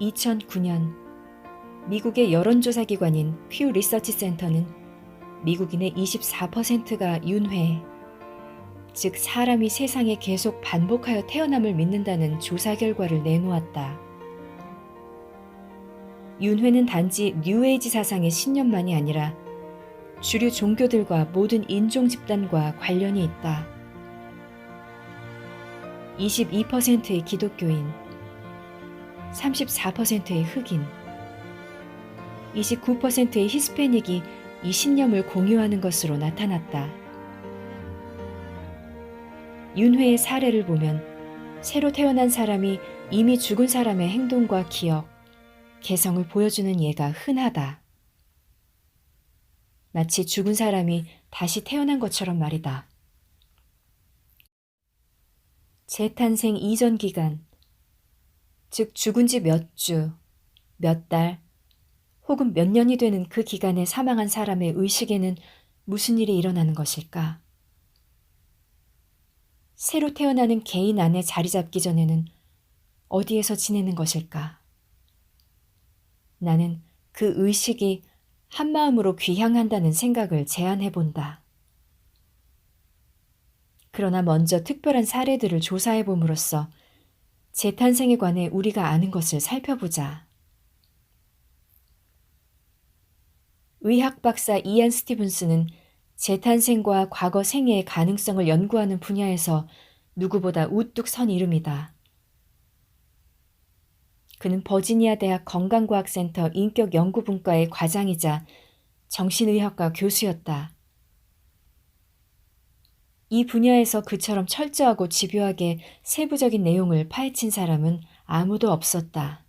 2009년 미국의 여론조사 기관인 퓨 리서치 센터는 미국인의 24%가 윤회, 즉 사람이 세상에 계속 반복하여 태어남을 믿는다는 조사 결과를 내놓았다. 윤회는 단지 뉴에이지 사상의 신념만이 아니라 주류 종교들과 모든 인종 집단과 관련이 있다. 22%의 기독교인, 34%의 흑인, 29%의 히스패닉이 이 신념을 공유하는 것으로 나타났다. 윤회의 사례를 보면 새로 태어난 사람이 이미 죽은 사람의 행동과 기억, 개성을 보여주는 예가 흔하다. 마치 죽은 사람이 다시 태어난 것처럼 말이다. 재탄생 이전 기간, 즉 죽은 지 몇 주, 몇 달, 혹은 몇 년이 되는 그 기간에 사망한 사람의 의식에는 무슨 일이 일어나는 것일까? 새로 태어나는 개인 안에 자리 잡기 전에는 어디에서 지내는 것일까? 나는 그 의식이 한마음으로 귀향한다는 생각을 제안해 본다. 그러나 먼저 특별한 사례들을 조사해 봄으로써 재탄생에 관해 우리가 아는 것을 살펴보자. 의학 박사 이안 스티븐스는 재탄생과 과거 생애의 가능성을 연구하는 분야에서 누구보다 우뚝 선 이름이다. 그는 버지니아 대학 건강과학센터 인격연구분과의 과장이자 정신의학과 교수였다. 이 분야에서 그처럼 철저하고 집요하게 세부적인 내용을 파헤친 사람은 아무도 없었다.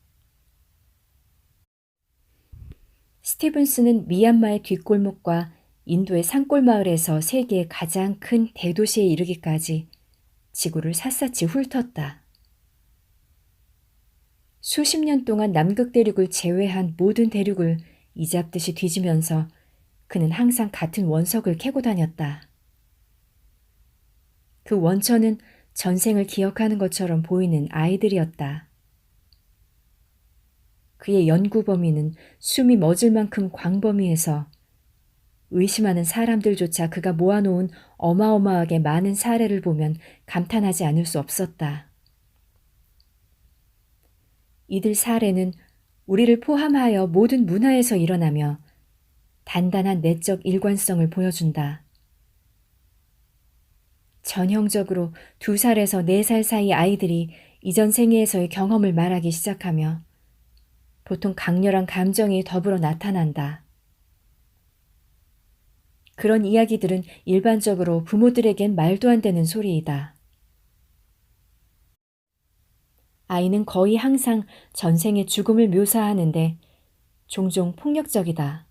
스티븐스는 미얀마의 뒷골목과 인도의 산골 마을에서 세계의 가장 큰 대도시에 이르기까지 지구를 샅샅이 훑었다. 수십 년 동안 남극 대륙을 제외한 모든 대륙을 이잡듯이 뒤지면서 그는 항상 같은 원석을 캐고 다녔다. 그 원천은 전생을 기억하는 것처럼 보이는 아이들이었다. 그의 연구 범위는 숨이 멎을 만큼 광범위해서 의심하는 사람들조차 그가 모아놓은 어마어마하게 많은 사례를 보면 감탄하지 않을 수 없었다. 이들 사례는 우리를 포함하여 모든 문화에서 일어나며 단단한 내적 일관성을 보여준다. 전형적으로 두 살에서 네 살 사이 아이들이 이전 생애에서의 경험을 말하기 시작하며 보통 강렬한 감정이 더불어 나타난다. 그런 이야기들은 일반적으로 부모들에겐 말도 안 되는 소리이다. 아이는 거의 항상 전생의 죽음을 묘사하는데 종종 폭력적이다.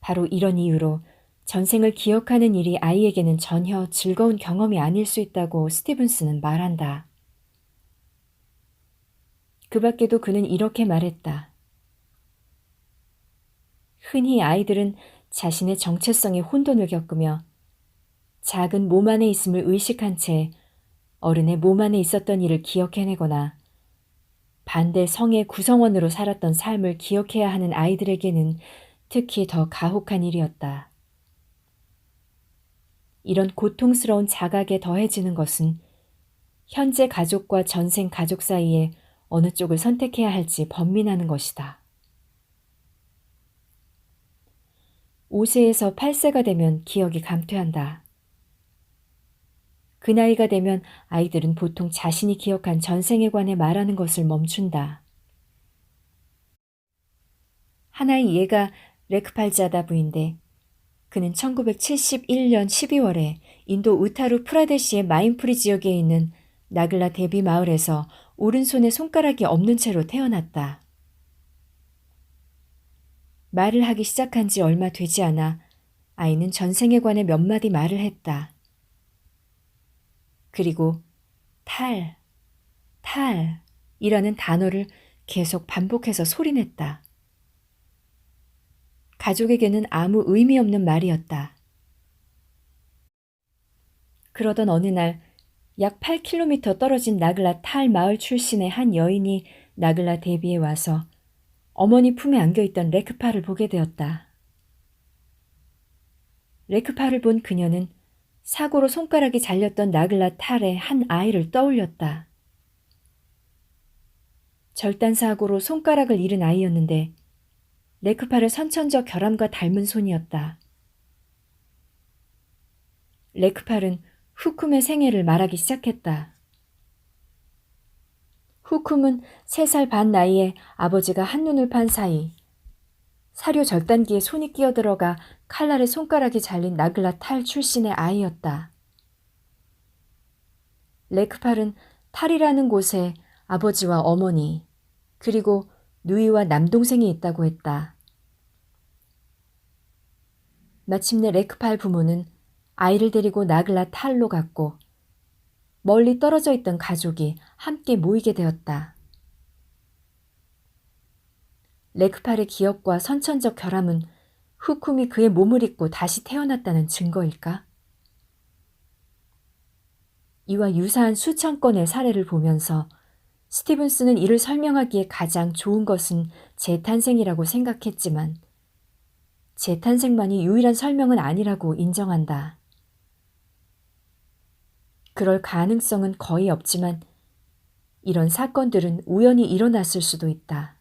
바로 이런 이유로 전생을 기억하는 일이 아이에게는 전혀 즐거운 경험이 아닐 수 있다고 스티븐스는 말한다. 그 밖에도 그는 이렇게 말했다. 흔히 아이들은 자신의 정체성에 혼돈을 겪으며 작은 몸 안에 있음을 의식한 채 어른의 몸 안에 있었던 일을 기억해내거나 반대 성의 구성원으로 살았던 삶을 기억해야 하는 아이들에게는 특히 더 가혹한 일이었다. 이런 고통스러운 자각에 더해지는 것은 현재 가족과 전생 가족 사이에 어느 쪽을 선택해야 할지 번민하는 것이다. 5세에서 8세가 되면 기억이 감퇴한다. 그 나이가 되면 아이들은 보통 자신이 기억한 전생에 관해 말하는 것을 멈춘다. 하나의 예가 레크팔자다 부인데 그는 1971년 12월에 인도 우타루 프라데시의 마인프리 지역에 있는 나글라 데비 마을에서 오른손에 손가락이 없는 채로 태어났다. 말을 하기 시작한 지 얼마 되지 않아 아이는 전생에 관해 몇 마디 말을 했다. 그리고 탈, 탈 이라는 단어를 계속 반복해서 소리냈다. 가족에게는 아무 의미 없는 말이었다. 그러던 어느 날 약 8km 떨어진 나글라 탈 마을 출신의 한 여인이 나글라 대비에 와서 어머니 품에 안겨있던 레크파를 보게 되었다. 레크파를 본 그녀는 사고로 손가락이 잘렸던 나글라 탈의 한 아이를 떠올렸다. 절단 사고로 손가락을 잃은 아이였는데 레크파를 선천적 결함과 닮은 손이었다. 레크팔은 후쿰의 생애를 말하기 시작했다. 후쿰은 세살반 나이에 아버지가 한눈을 판 사이 사료 절단기에 손이 끼어들어가 칼날에 손가락이 잘린 나글라 탈 출신의 아이였다. 레크팔은 탈이라는 곳에 아버지와 어머니, 그리고 누이와 남동생이 있다고 했다. 마침내 레크팔 부모는 아이를 데리고 나글라 탈로 갔고 멀리 떨어져 있던 가족이 함께 모이게 되었다. 레크팔의 기억과 선천적 결함은 후쿰이 그의 몸을 입고 다시 태어났다는 증거일까? 이와 유사한 수천 건의 사례를 보면서 스티븐스는 이를 설명하기에 가장 좋은 것은 재탄생이라고 생각했지만 재탄생만이 유일한 설명은 아니라고 인정한다. 그럴 가능성은 거의 없지만 이런 사건들은 우연히 일어났을 수도 있다.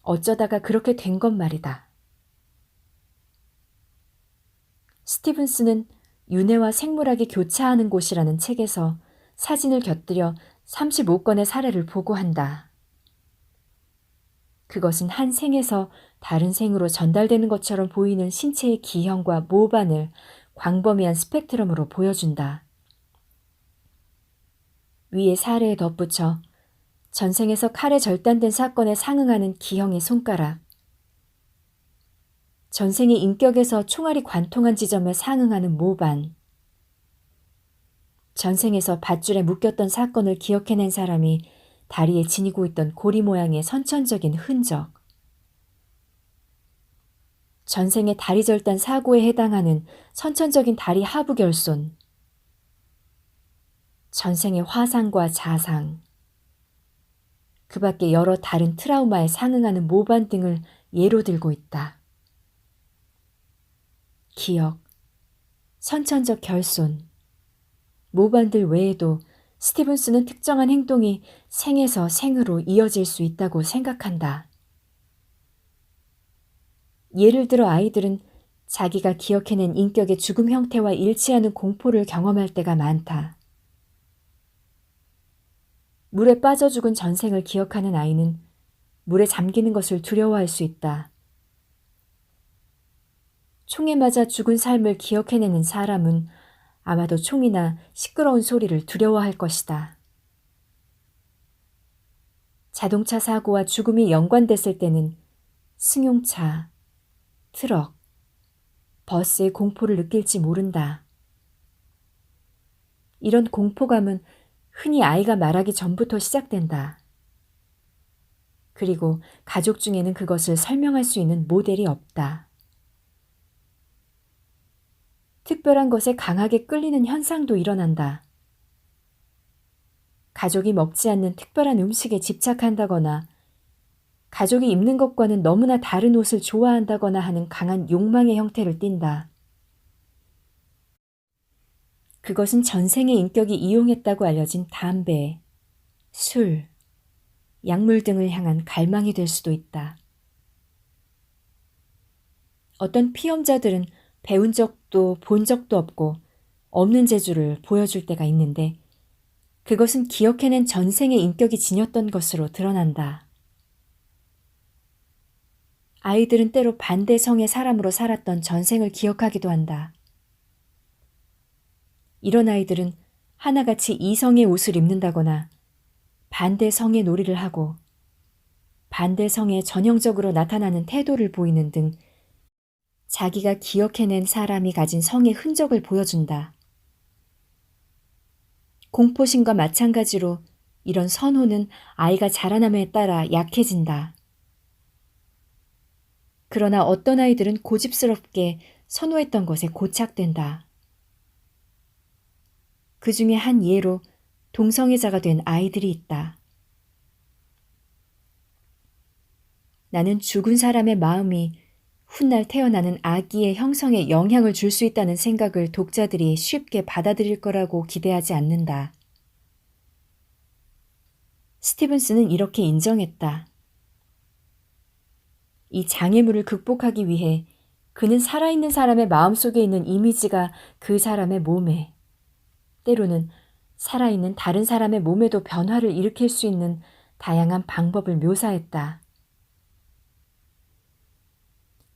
어쩌다가 그렇게 된건 말이다. 스티븐스는 윤회와 생물학이 교차하는 곳이라는 책에서 사진을 곁들여 35건의 사례를 보고한다. 그것은 한 생에서 다른 생으로 전달되는 것처럼 보이는 신체의 기형과 모반을 광범위한 스펙트럼으로 보여준다. 위에 사례에 덧붙여 전생에서 칼에 절단된 사건에 상응하는 기형의 손가락, 전생의 인격에서 총알이 관통한 지점에 상응하는 모반, 전생에서 밧줄에 묶였던 사건을 기억해낸 사람이 다리에 지니고 있던 고리 모양의 선천적인 흔적, 전생의 다리 절단 사고에 해당하는 선천적인 다리 하부 결손, 전생의 화상과 자상, 그 밖에 여러 다른 트라우마에 상응하는 모반 등을 예로 들고 있다. 기억, 선천적 결손, 모반들 외에도 스티븐스는 특정한 행동이 생에서 생으로 이어질 수 있다고 생각한다. 예를 들어 아이들은 자기가 기억해낸 인격의 죽음 형태와 일치하는 공포를 경험할 때가 많다. 물에 빠져 죽은 전생을 기억하는 아이는 물에 잠기는 것을 두려워할 수 있다. 총에 맞아 죽은 삶을 기억해내는 사람은 아마도 총이나 시끄러운 소리를 두려워할 것이다. 자동차 사고와 죽음이 연관됐을 때는 승용차, 트럭, 버스의 공포를 느낄지 모른다. 이런 공포감은 흔히 아이가 말하기 전부터 시작된다. 그리고 가족 중에는 그것을 설명할 수 있는 모델이 없다. 특별한 것에 강하게 끌리는 현상도 일어난다. 가족이 먹지 않는 특별한 음식에 집착한다거나 가족이 입는 것과는 너무나 다른 옷을 좋아한다거나 하는 강한 욕망의 형태를 띈다. 그것은 전생의 인격이 이용했다고 알려진 담배, 술, 약물 등을 향한 갈망이 될 수도 있다. 어떤 피험자들은 배운 적도 본 적도 없고 없는 재주를 보여줄 때가 있는데 그것은 기억해낸 전생의 인격이 지녔던 것으로 드러난다. 아이들은 때로 반대 성의 사람으로 살았던 전생을 기억하기도 한다. 이런 아이들은 하나같이 이성의 옷을 입는다거나 반대 성의 놀이를 하고 반대 성에 전형적으로 나타나는 태도를 보이는 등 자기가 기억해낸 사람이 가진 성의 흔적을 보여준다. 공포심과 마찬가지로 이런 선호는 아이가 자라남에 따라 약해진다. 그러나 어떤 아이들은 고집스럽게 선호했던 것에 고착된다. 그 중에 한 예로 동성애자가 된 아이들이 있다. 나는 죽은 사람의 마음이 훗날 태어나는 아기의 형성에 영향을 줄 수 있다는 생각을 독자들이 쉽게 받아들일 거라고 기대하지 않는다. 스티븐스는 이렇게 인정했다. 이 장애물을 극복하기 위해 그는 살아있는 사람의 마음속에 있는 이미지가 그 사람의 몸에, 때로는 살아있는 다른 사람의 몸에도 변화를 일으킬 수 있는 다양한 방법을 묘사했다.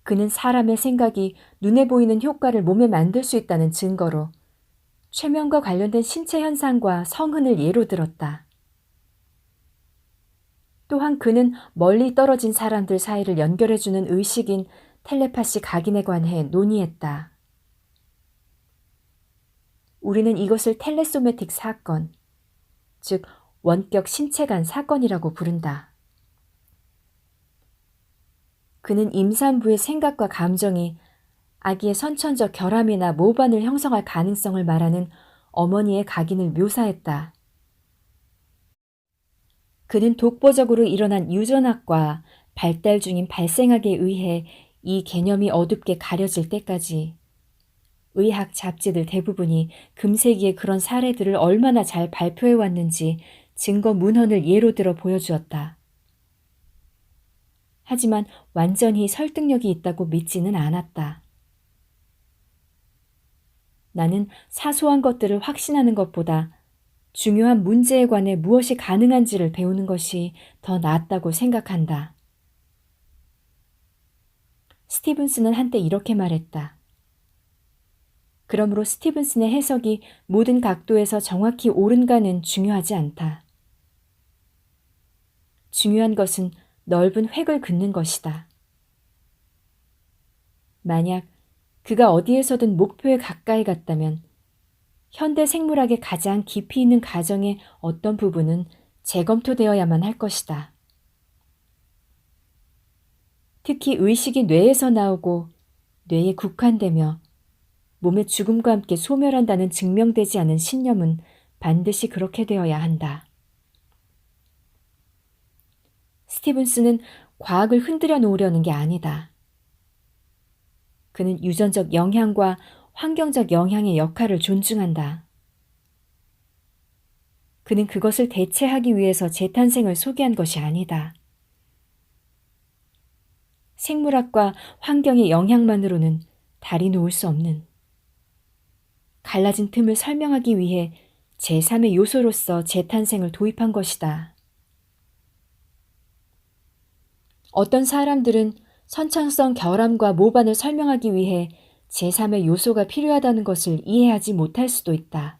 그는 사람의 생각이 눈에 보이는 효과를 몸에 만들 수 있다는 증거로 최면과 관련된 신체 현상과 성흔을 예로 들었다. 또한 그는 멀리 떨어진 사람들 사이를 연결해주는 의식인 텔레파시 각인에 관해 논의했다. 우리는 이것을 텔레소매틱 사건, 즉 원격 신체 간 사건이라고 부른다. 그는 임산부의 생각과 감정이 아기의 선천적 결함이나 모반을 형성할 가능성을 말하는 어머니의 각인을 묘사했다. 그는 독보적으로 일어난 유전학과 발달 중인 발생학에 의해 이 개념이 어둡게 가려질 때까지 의학 잡지들 대부분이 금세기에 그런 사례들을 얼마나 잘 발표해 왔는지 증거 문헌을 예로 들어 보여주었다. 하지만 완전히 설득력이 있다고 믿지는 않았다. 나는 사소한 것들을 확신하는 것보다 중요한 문제에 관해 무엇이 가능한지를 배우는 것이 더 낫다고 생각한다. 스티븐스는 한때 이렇게 말했다. 그러므로 스티븐슨의 해석이 모든 각도에서 정확히 옳은가는 중요하지 않다. 중요한 것은 넓은 획을 긋는 것이다. 만약 그가 어디에서든 목표에 가까이 갔다면 현대 생물학의 가장 깊이 있는 가정의 어떤 부분은 재검토되어야만 할 것이다. 특히 의식이 뇌에서 나오고 뇌에 국한되며 몸의 죽음과 함께 소멸한다는 증명되지 않은 신념은 반드시 그렇게 되어야 한다. 스티븐스는 과학을 흔들어 놓으려는 게 아니다. 그는 유전적 영향과 환경적 영향의 역할을 존중한다. 그는 그것을 대체하기 위해서 재탄생을 소개한 것이 아니다. 생물학과 환경의 영향만으로는 달이 놓을 수 없는 갈라진 틈을 설명하기 위해 제3의 요소로서 재탄생을 도입한 것이다. 어떤 사람들은 선창성 결함과 모반을 설명하기 위해 제3의 요소가 필요하다는 것을 이해하지 못할 수도 있다.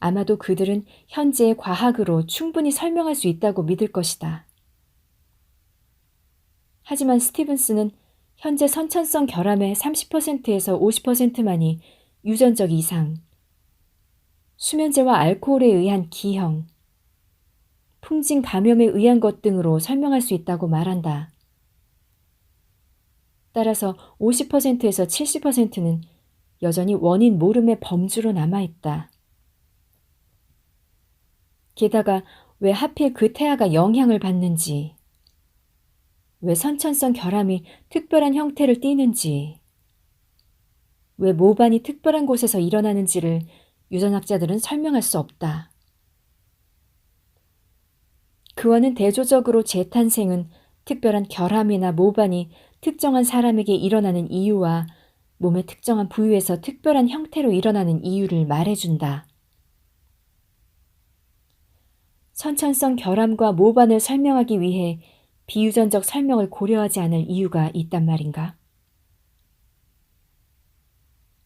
아마도 그들은 현재의 과학으로 충분히 설명할 수 있다고 믿을 것이다. 하지만 스티븐스는 현재 선천성 결함의 30%에서 50%만이 유전적 이상, 수면제와 알코올에 의한 기형, 풍진 감염에 의한 것 등으로 설명할 수 있다고 말한다. 따라서 50%에서 70%는 여전히 원인 모름의 범주로 남아있다. 게다가 왜 하필 그 태아가 영향을 받는지, 왜 선천성 결함이 특별한 형태를 띠는지, 왜 모반이 특별한 곳에서 일어나는지를 유전학자들은 설명할 수 없다. 그와는 대조적으로 재탄생은 특별한 결함이나 모반이 특정한 사람에게 일어나는 이유와 몸의 특정한 부위에서 특별한 형태로 일어나는 이유를 말해준다. 선천성 결함과 모반을 설명하기 위해 비유전적 설명을 고려하지 않을 이유가 있단 말인가?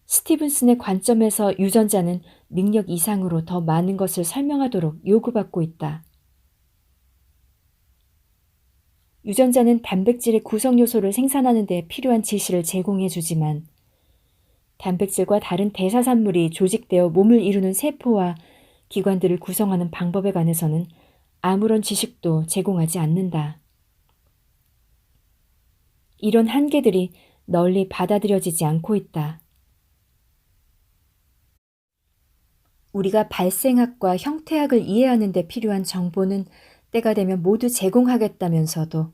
스티븐슨의 관점에서 유전자는 능력 이상으로 더 많은 것을 설명하도록 요구받고 있다. 유전자는 단백질의 구성 요소를 생산하는 데 필요한 지시를 제공해 주지만 단백질과 다른 대사산물이 조직되어 몸을 이루는 세포와 기관들을 구성하는 방법에 관해서는 아무런 지식도 제공하지 않는다. 이런 한계들이 널리 받아들여지지 않고 있다. 우리가 발생학과 형태학을 이해하는 데 필요한 정보는 때가 되면 모두 제공하겠다면서도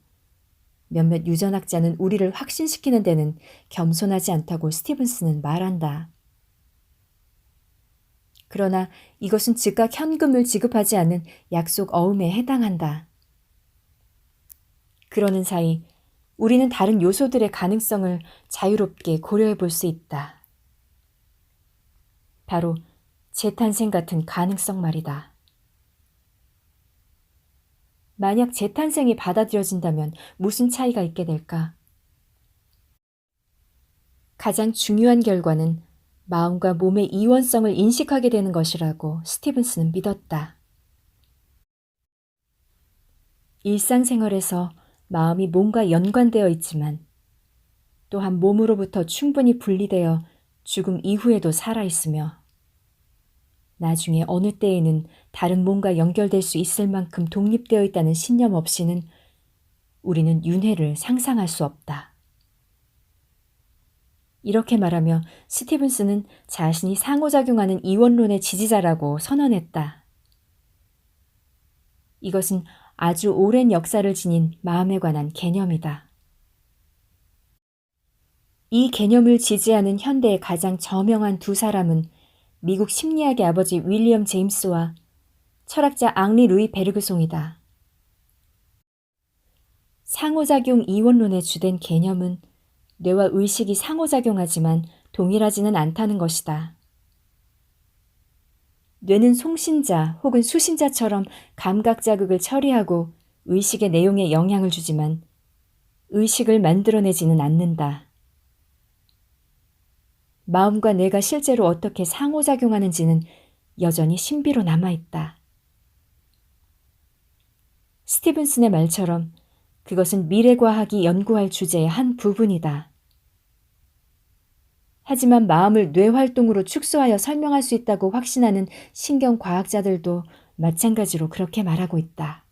몇몇 유전학자는 우리를 확신시키는 데는 겸손하지 않다고 스티븐스는 말한다. 그러나 이것은 즉각 현금을 지급하지 않는 약속 어음에 해당한다. 그러는 사이 우리는 다른 요소들의 가능성을 자유롭게 고려해 볼 수 있다. 바로 재탄생 같은 가능성 말이다. 만약 재탄생이 받아들여진다면 무슨 차이가 있게 될까? 가장 중요한 결과는 마음과 몸의 이원성을 인식하게 되는 것이라고 스티븐스는 믿었다. 일상생활에서 마음이 몸과 연관되어 있지만 또한 몸으로부터 충분히 분리되어 죽음 이후에도 살아있으며 나중에 어느 때에는 다른 몸과 연결될 수 있을 만큼 독립되어 있다는 신념 없이는 우리는 윤회를 상상할 수 없다. 이렇게 말하며 스티븐스는 자신이 상호작용하는 이원론의 지지자라고 선언했다. 이것은 아주 오랜 역사를 지닌 마음에 관한 개념이다. 이 개념을 지지하는 현대의 가장 저명한 두 사람은 미국 심리학의 아버지 윌리엄 제임스와 철학자 앙리 루이 베르그송이다. 상호작용 이원론의 주된 개념은 뇌와 의식이 상호작용하지만 동일하지는 않다는 것이다. 뇌는 송신자 혹은 수신자처럼 감각 자극을 처리하고 의식의 내용에 영향을 주지만 의식을 만들어내지는 않는다. 마음과 뇌가 실제로 어떻게 상호작용하는지는 여전히 신비로 남아있다. 스티븐슨의 말처럼 그것은 미래과학이 연구할 주제의 한 부분이다. 하지만 마음을 뇌활동으로 축소하여 설명할 수 있다고 확신하는 신경과학자들도 마찬가지로 그렇게 말하고 있다.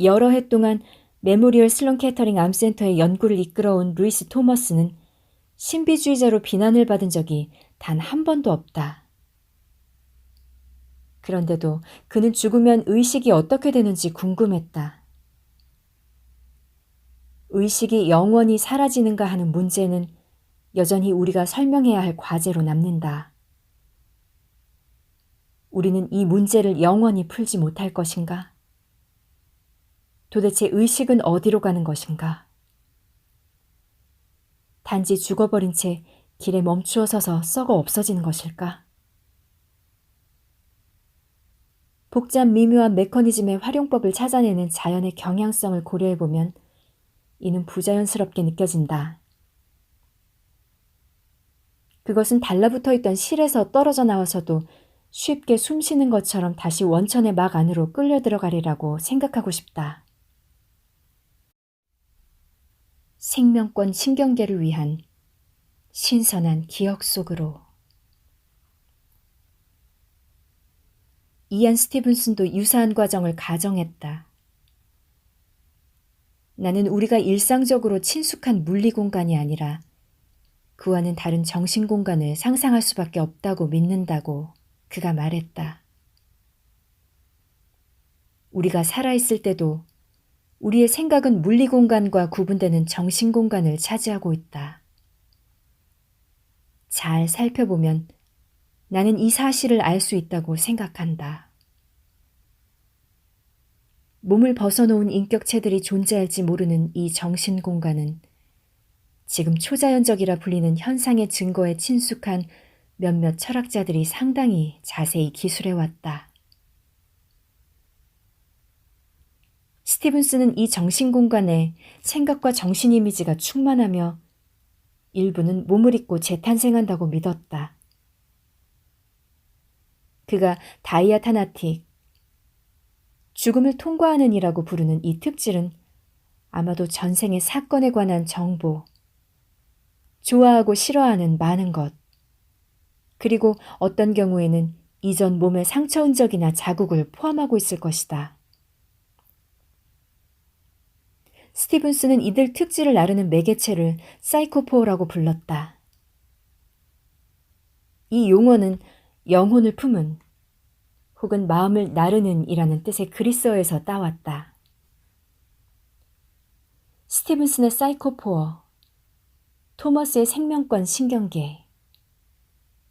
여러 해 동안 메모리얼 슬론 캐터링 암센터의 연구를 이끌어온 루이스 토머스는 신비주의자로 비난을 받은 적이 단 한 번도 없다. 그런데도 그는 죽으면 의식이 어떻게 되는지 궁금했다. 의식이 영원히 사라지는가 하는 문제는 여전히 우리가 설명해야 할 과제로 남는다. 우리는 이 문제를 영원히 풀지 못할 것인가? 도대체 의식은 어디로 가는 것인가? 단지 죽어버린 채 길에 멈추어 서서 썩어 없어지는 것일까? 복잡 미묘한 메커니즘의 활용법을 찾아내는 자연의 경향성을 고려해보면 이는 부자연스럽게 느껴진다. 그것은 달라붙어 있던 실에서 떨어져 나와서도 쉽게 숨 쉬는 것처럼 다시 원천의 막 안으로 끌려 들어가리라고 생각하고 싶다. 생명권 신경계를 위한 신선한 기억 속으로 이안 스티븐슨도 유사한 과정을 가정했다. 나는 우리가 일상적으로 친숙한 물리 공간이 아니라 그와는 다른 정신 공간을 상상할 수밖에 없다고 믿는다고 그가 말했다. 우리가 살아있을 때도 우리의 생각은 물리 공간과 구분되는 정신 공간을 차지하고 있다. 잘 살펴보면 나는 이 사실을 알 수 있다고 생각한다. 몸을 벗어놓은 인격체들이 존재할지 모르는 이 정신 공간은 지금 초자연적이라 불리는 현상의 증거에 친숙한 몇몇 철학자들이 상당히 자세히 기술해왔다. 스티븐스는 이 정신 공간에 생각과 정신 이미지가 충만하며 일부는 몸을 입고 재탄생한다고 믿었다. 그가 다이아타나틱, 죽음을 통과하는 이라고 부르는 이 특질은 아마도 전생의 사건에 관한 정보, 좋아하고 싫어하는 많은 것, 그리고 어떤 경우에는 이전 몸의 상처 흔적이나 자국을 포함하고 있을 것이다. 스티븐스는 이들 특질을 나르는 매개체를 사이코포라고 불렀다. 이 용어는 영혼을 품은 혹은 마음을 나르는 이라는 뜻의 그리스어에서 따왔다. 스티븐슨의 사이코포어, 토머스의 생명권 신경계,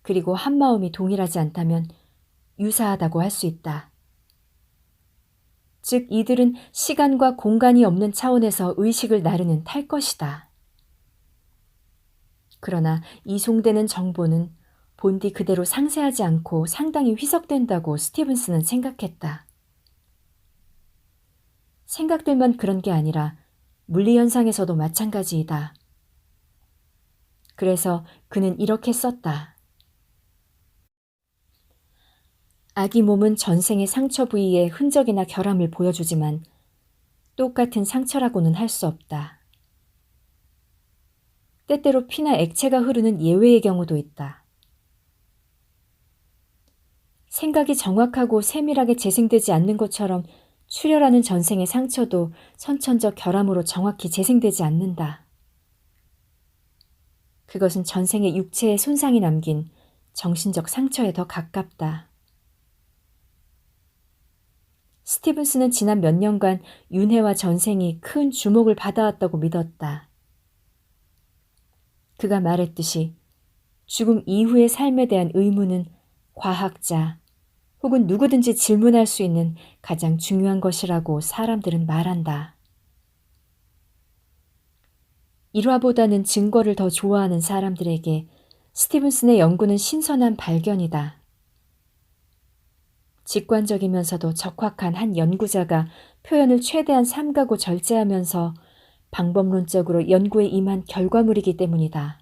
그리고 한마음이 동일하지 않다면 유사하다고 할 수 있다. 즉, 이들은 시간과 공간이 없는 차원에서 의식을 나르는 탈 것이다. 그러나 이송되는 정보는 본디 그대로 상세하지 않고 상당히 희석된다고 스티븐스는 생각했다. 생각들만 그런 게 아니라 물리현상에서도 마찬가지이다. 그래서 그는 이렇게 썼다. 아기 몸은 전생의 상처 부위에 흔적이나 결함을 보여주지만 똑같은 상처라고는 할 수 없다. 때때로 피나 액체가 흐르는 예외의 경우도 있다. 생각이 정확하고 세밀하게 재생되지 않는 것처럼 출혈하는 전생의 상처도 선천적 결함으로 정확히 재생되지 않는다. 그것은 전생의 육체에 손상이 남긴 정신적 상처에 더 가깝다. 스티븐스는 지난 몇 년간 윤회와 전생이 큰 주목을 받아왔다고 믿었다. 그가 말했듯이 죽음 이후의 삶에 대한 의문은 과학자 혹은 누구든지 질문할 수 있는 가장 중요한 것이라고 사람들은 말한다. 일화보다는 증거를 더 좋아하는 사람들에게 스티븐슨의 연구는 신선한 발견이다. 직관적이면서도 적확한 한 연구자가 표현을 최대한 삼가고 절제하면서 방법론적으로 연구에 임한 결과물이기 때문이다.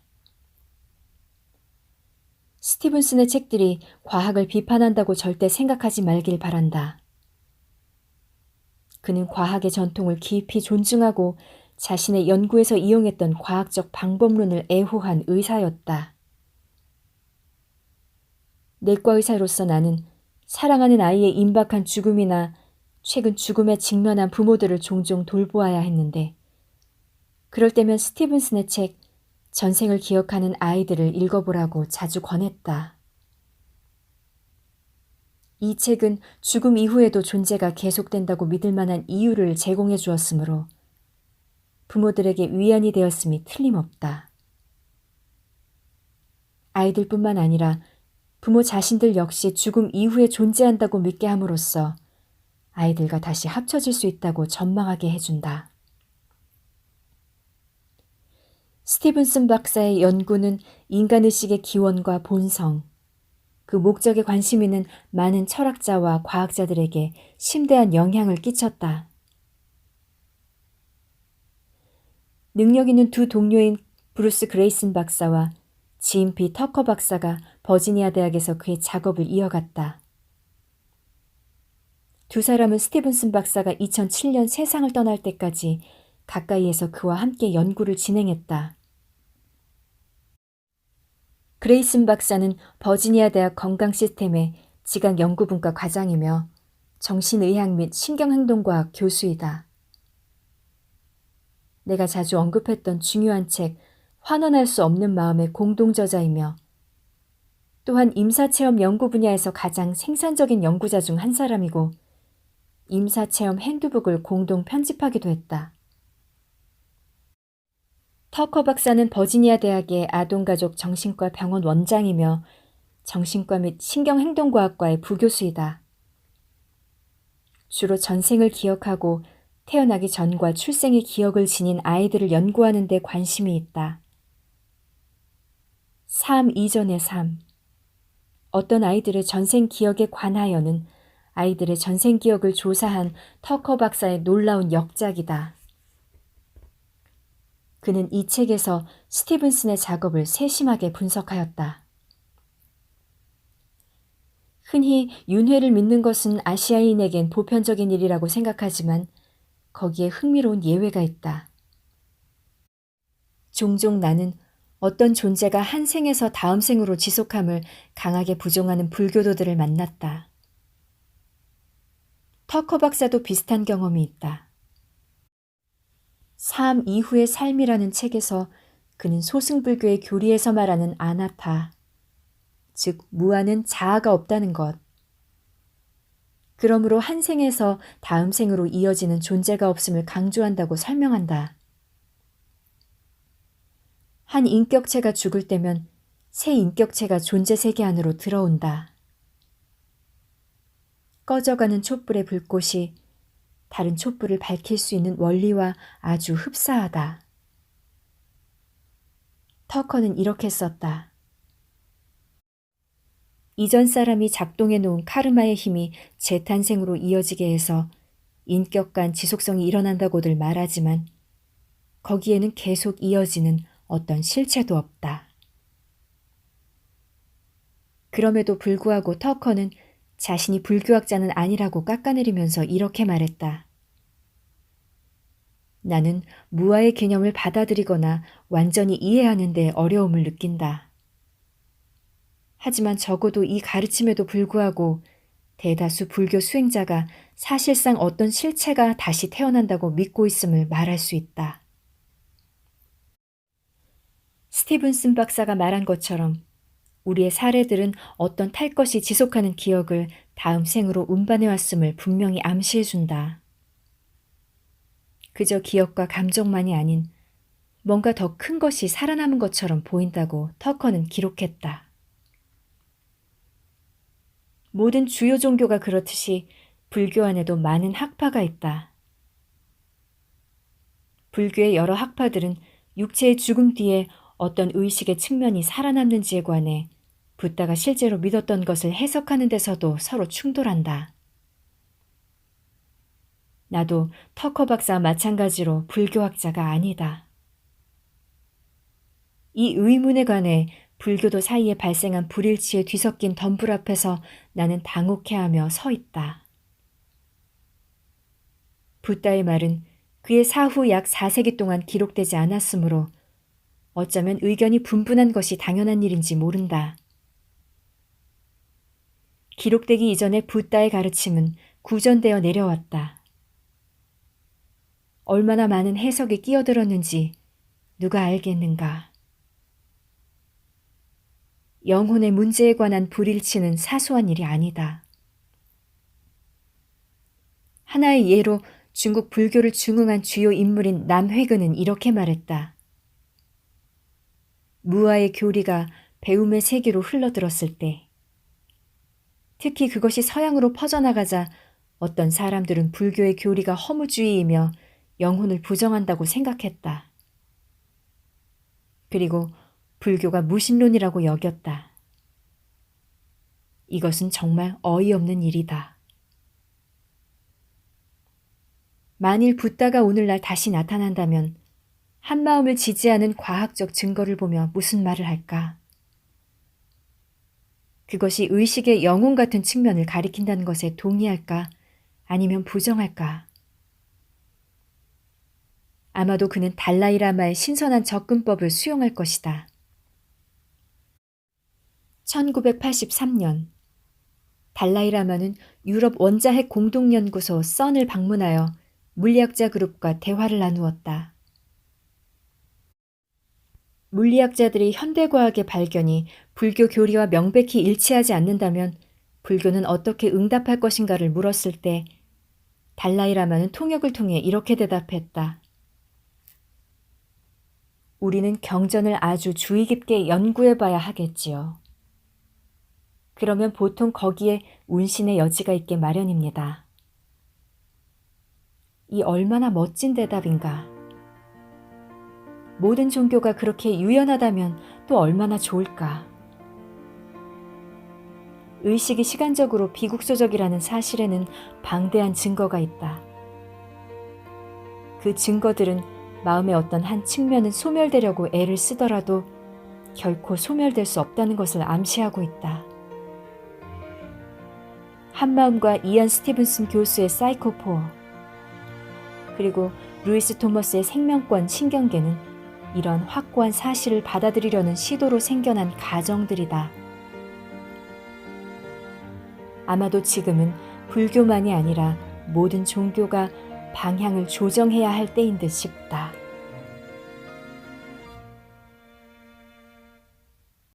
스티븐슨의 책들이 과학을 비판한다고 절대 생각하지 말길 바란다. 그는 과학의 전통을 깊이 존중하고 자신의 연구에서 이용했던 과학적 방법론을 애호한 의사였다. 내과 의사로서 나는 사랑하는 아이의 임박한 죽음이나 최근 죽음에 직면한 부모들을 종종 돌보아야 했는데, 그럴 때면 스티븐슨의 책 전생을 기억하는 아이들을 읽어보라고 자주 권했다. 이 책은 죽음 이후에도 존재가 계속된다고 믿을 만한 이유를 제공해 주었으므로 부모들에게 위안이 되었음이 틀림없다. 아이들뿐만 아니라 부모 자신들 역시 죽음 이후에 존재한다고 믿게 함으로써 아이들과 다시 합쳐질 수 있다고 전망하게 해준다. 스티븐슨 박사의 연구는 인간의식의 기원과 본성, 그 목적에 관심 있는 많은 철학자와 과학자들에게 심대한 영향을 끼쳤다. 능력 있는 두 동료인 브루스 그레이슨 박사와 지인 피 터커 박사가 버지니아 대학에서 그의 작업을 이어갔다. 두 사람은 스티븐슨 박사가 2007년 세상을 떠날 때까지 가까이에서 그와 함께 연구를 진행했다. 그레이슨 박사는 버지니아 대학 건강 시스템의 지각 연구분과 과장이며 정신의학 및 신경행동과학 교수이다. 내가 자주 언급했던 중요한 책 환원할 수 없는 마음의 공동 저자이며 또한 임사체험 연구 분야에서 가장 생산적인 연구자 중 한 사람이고 임사체험 핸드북을 공동 편집하기도 했다. 터커 박사는 버지니아 대학의 아동가족 정신과 병원 원장이며 정신과 및 신경행동과학과의 부교수이다. 주로 전생을 기억하고 태어나기 전과 출생의 기억을 지닌 아이들을 연구하는 데 관심이 있다. 삶 이전의 삶. 어떤 아이들의 전생 기억에 관하여는 아이들의 전생 기억을 조사한 터커 박사의 놀라운 역작이다. 그는 이 책에서 스티븐슨의 작업을 세심하게 분석하였다. 흔히 윤회를 믿는 것은 아시아인에겐 보편적인 일이라고 생각하지만 거기에 흥미로운 예외가 있다. 종종 나는 어떤 존재가 한 생에서 다음 생으로 지속함을 강하게 부정하는 불교도들을 만났다. 터커 박사도 비슷한 경험이 있다. 삶 이후의 삶이라는 책에서 그는 소승불교의 교리에서 말하는 아나타, 즉 무아는 자아가 없다는 것, 그러므로 한 생에서 다음 생으로 이어지는 존재가 없음을 강조한다고 설명한다. 한 인격체가 죽을 때면 새 인격체가 존재 세계 안으로 들어온다. 꺼져가는 촛불의 불꽃이 다른 촛불을 밝힐 수 있는 원리와 아주 흡사하다. 터커는 이렇게 썼다. 이전 사람이 작동해 놓은 카르마의 힘이 재탄생으로 이어지게 해서 인격 간 지속성이 일어난다고들 말하지만 거기에는 계속 이어지는 어떤 실체도 없다. 그럼에도 불구하고 터커는 자신이 불교학자는 아니라고 깎아내리면서 이렇게 말했다. 나는 무아의 개념을 받아들이거나 완전히 이해하는 데 어려움을 느낀다. 하지만 적어도 이 가르침에도 불구하고 대다수 불교 수행자가 사실상 어떤 실체가 다시 태어난다고 믿고 있음을 말할 수 있다. 스티븐슨 박사가 말한 것처럼 우리의 사례들은 어떤 탈 것이 지속하는 기억을 다음 생으로 운반해 왔음을 분명히 암시해 준다. 그저 기억과 감정만이 아닌 뭔가 더 큰 것이 살아남은 것처럼 보인다고 터커는 기록했다. 모든 주요 종교가 그렇듯이 불교 안에도 많은 학파가 있다. 불교의 여러 학파들은 육체의 죽음 뒤에 어떤 의식의 측면이 살아남는지에 관해 붓다가 실제로 믿었던 것을 해석하는 데서도 서로 충돌한다. 나도 터커 박사와 마찬가지로 불교학자가 아니다. 이 의문에 관해 불교도 사이에 발생한 불일치에 뒤섞인 덤불 앞에서 나는 당혹해하며 서 있다. 붓다의 말은 그의 사후 약 4세기 동안 기록되지 않았으므로 어쩌면 의견이 분분한 것이 당연한 일인지 모른다. 기록되기 이전에 붓다의 가르침은 구전되어 내려왔다. 얼마나 많은 해석이 끼어들었는지 누가 알겠는가. 영혼의 문제에 관한 불일치는 사소한 일이 아니다. 하나의 예로 중국 불교를 중흥한 주요 인물인 남회근은 이렇게 말했다. 무아의 교리가 배움의 세계로 흘러들었을 때, 특히 그것이 서양으로 퍼져나가자 어떤 사람들은 불교의 교리가 허무주의이며 영혼을 부정한다고 생각했다. 그리고 불교가 무신론이라고 여겼다. 이것은 정말 어이없는 일이다. 만일 붓다가 오늘날 다시 나타난다면 한 마음을 지지하는 과학적 증거를 보며 무슨 말을 할까? 그것이 의식의 영혼 같은 측면을 가리킨다는 것에 동의할까? 아니면 부정할까? 아마도 그는 달라이라마의 신선한 접근법을 수용할 것이다. 1983년 달라이라마는 유럽 원자핵 공동연구소 썬을 방문하여 물리학자 그룹과 대화를 나누었다. 물리학자들이 현대과학의 발견이 불교 교리와 명백히 일치하지 않는다면 불교는 어떻게 응답할 것인가를 물었을 때 달라이라마는 통역을 통해 이렇게 대답했다. 우리는 경전을 아주 주의 깊게 연구해 봐야 하겠지요. 그러면 보통 거기에 운신의 여지가 있게 마련입니다. 이 얼마나 멋진 대답인가. 모든 종교가 그렇게 유연하다면 또 얼마나 좋을까. 의식이 시간적으로 비국소적이라는 사실에는 방대한 증거가 있다. 그 증거들은 마음의 어떤 한 측면은 소멸되려고 애를 쓰더라도 결코 소멸될 수 없다는 것을 암시하고 있다. 한마음과 이안 스티븐슨 교수의 사이코포어 그리고 루이스 토머스의 생명권 신경계는 이런 확고한 사실을 받아들이려는 시도로 생겨난 가정들이다. 아마도 지금은 불교만이 아니라 모든 종교가 방향을 조정해야 할 때인 듯 싶다.